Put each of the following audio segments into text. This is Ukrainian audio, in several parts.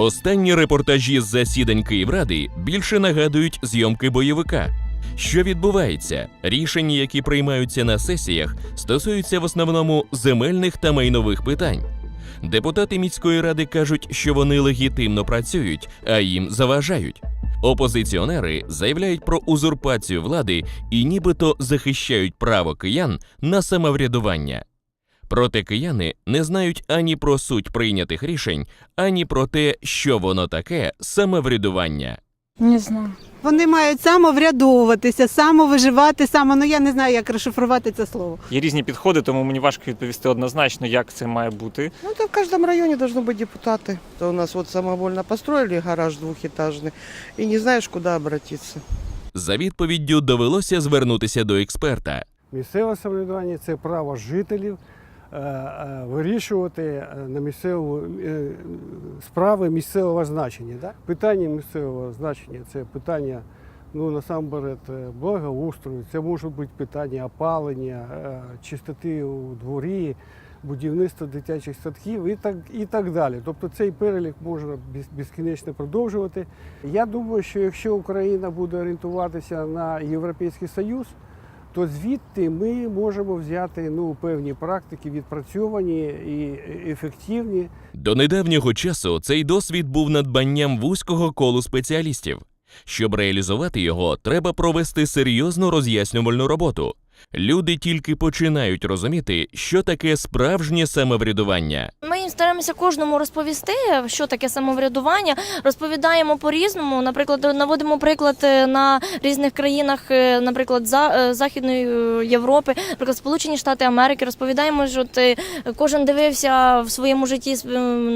Останні репортажі з засідань Київради більше нагадують зйомки бойовика. Що відбувається? Рішення, які приймаються на сесіях, стосуються в основному земельних та майнових питань. Депутати міської ради кажуть, що вони легітимно працюють, а їм заважають. Опозиціонери заявляють про узурпацію влади і нібито захищають право киян на самоврядування. Проте кияни не знають ані про суть прийнятих рішень, ані про те, що воно таке самоврядування. Не знаю. Вони мають самоврядовуватися, самовиживати, само, ну я не знаю, як розшифрувати це слово. Є різні підходи, тому мені важко відповісти однозначно, як це має бути. Ну, это в каждом районе должны быть депутаты. То у нас вот самовольно построили гараж двухэтажный, и не знаешь, куда обратиться. За відповіддю довелося звернутися до експерта. Місцеве самоврядування це право жителів е, е, вирішувати е, на місцеву е, справи місцевого значення. Да? Питання місцевого значення це питання ну, насамперед е, благоустрою, це можуть бути питання опалення, е, чистоти у дворі, будівництва дитячих садків і так, і так далі. Тобто цей перелік можна безкінечно продовжувати. Я думаю, що якщо Україна буде орієнтуватися на Європейський Союз, то звідти ми можемо взяти ну, певні практики, відпрацьовані і ефективні. До недавнього часу цей досвід був надбанням вузького колу спеціалістів. Щоб реалізувати його, треба провести серйозну роз'яснювальну роботу. Люди тільки починають розуміти, що таке справжнє самоврядування. Ми стараємося кожному розповісти, що таке самоврядування. Розповідаємо по-різному. Наприклад, наводимо приклад е, на різних країнах, е, наприклад, е, Західної Європи, наприклад, Сполучені Штати Америки. Розповідаємо, що е, кожен дивився в своєму житті,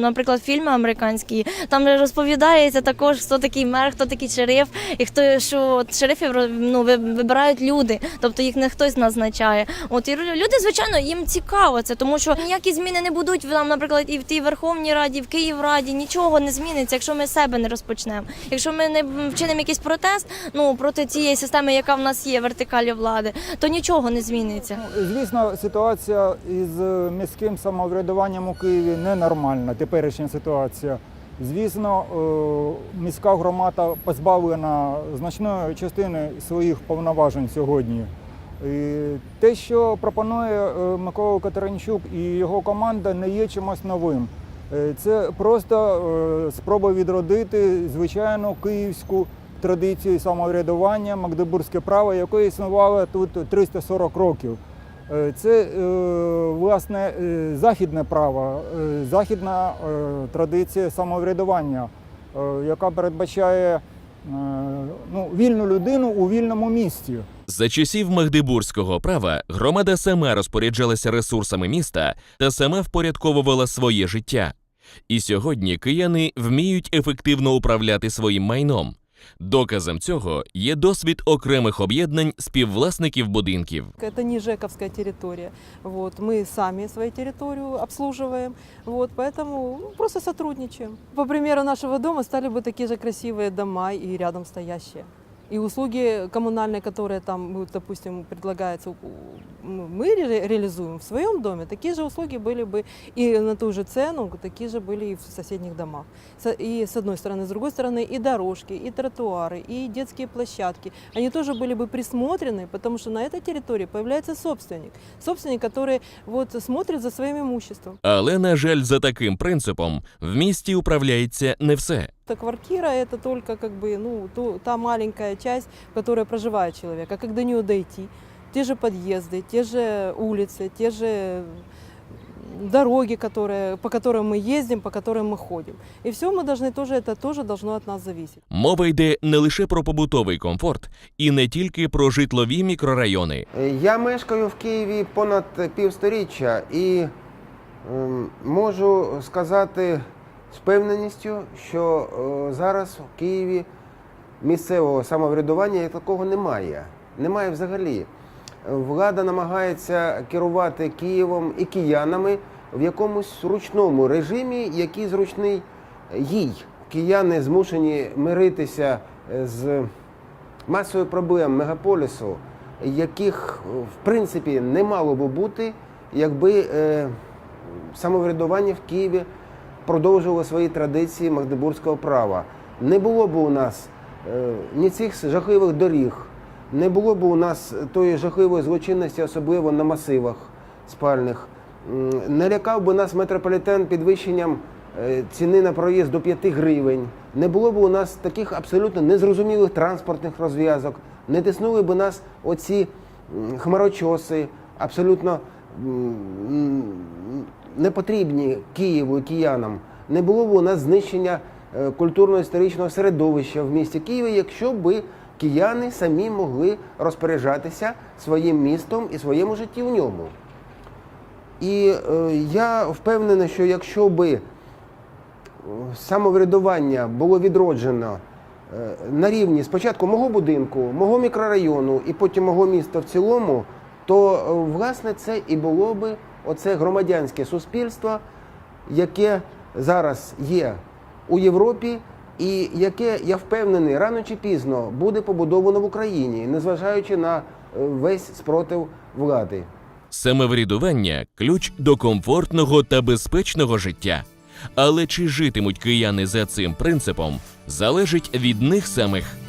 наприклад, фільми американські. Там розповідається також, хто такий мер, хто такий шериф, і хто що шерифів ну, вибирають люди, тобто їх не хтось назначає. От і люди, звичайно, їм цікаво це, тому що ніякі зміни не будуть там, наприклад, і в тій Верховній Раді, і в Київраді нічого не зміниться, якщо ми себе не розпочнемо. Якщо ми не вчинимо якийсь протест ну проти цієї системи, яка в нас є, вертикалі влади, то нічого не зміниться. Звісно, ситуація із міським самоврядуванням у Києві ненормальна, теперішня ситуація. Звісно, е, міська громада позбавлена значної частини своїх повноважень сьогодні. Те, що пропонує е, Микола Катеринчук і його команда, не є чимось новим. Е, Це просто е, спроба відродити звичайну київську традицію самоврядування, магдебурзьке право, яке існувало тут 340 років. Це власне західне право, західна традиція самоврядування, яка передбачає ну, вільну людину у вільному місті. За часів магдебурзького права громада сама розпоряджалася ресурсами міста та сама впорядковувала своє життя. І сьогодні кияни вміють ефективно управляти своїм майном. Доказом цього є досвід окремих об'єднань співвласників будинків. Это не ЖЭКовская территория. Вот, мы сами свою территорию обслуживаем, вот, поэтому ну, просто сотрудничаем. По примеру нашего дома стали бы такие же красивые дома и рядом стоящие. И услуги коммунальные, которые там, ну, допустим, предлагаются, у- ну, мы ре- реализуем в своем доме, такие же услуги были бы и на ту же цену, такие же были и в соседних домах. Со- И с одной стороны, с другой стороны, и дорожки, и тротуары, и детские площадки, они тоже были бы присмотрены, потому что на этой территории появляется собственник. Собственник, который вот смотрит за своим имуществом. Але, на жаль, за таким принципом в місті управляється не все. Эта квартира – это только как бы, ну, ту- та маленькая часть, в которой проживает человек. А как до нее дойти? Те же подъезды, те же улицы, те же м, дороги, которые, по которым мы ездим, по которым мы ходим. И все мы должны тоже, это тоже должно от нас зависеть. Мова йде не лише про побутовий комфорт і не тільки про житлові мікрорайони. Я мешкаю в Києві понад півсторіччя і ем, можу сказати з певненістю, що е, зараз в Києві місцевого самоврядування як такого немає. Немає взагалі. Влада намагається керувати Києвом і киянами в якомусь ручному режимі, який зручний їй. Кияни змушені миритися з масою проблем мегаполісу, яких в принципі не мало би бути, якби е, самоврядування в Києві продовжували свої традиції магдебурзького права. Не було б у нас е, ні цих жахливих доріг, не було б у нас тої жахливої злочинності, особливо на масивах спальних. Не лякав би нас метрополітен підвищенням е, ціни на проїзд до 5 гривень. Не було б у нас таких абсолютно незрозумілих транспортних розв'язок. Не тиснули б нас оці хмарочоси, абсолютно м, непотрібні Києву і киянам. Не було б у нас знищення е, культурно-історичного середовища в місті Києві, якщо б кияни самі могли розпоряджатися своїм містом і своєму житті в ньому. І е, я впевнений, що якщо би самоврядування було відроджено е, на рівні спочатку мого будинку, мого мікрорайону і потім мого міста в цілому, то е, власне це і було би оце громадянське суспільство, яке зараз є у Європі, і яке, я впевнений, рано чи пізно буде побудовано в Україні, незважаючи на е, весь спротив влади. Самоврядування ключ до комфортного та безпечного життя. Але чи житимуть кияни за цим принципом, залежить від них самих.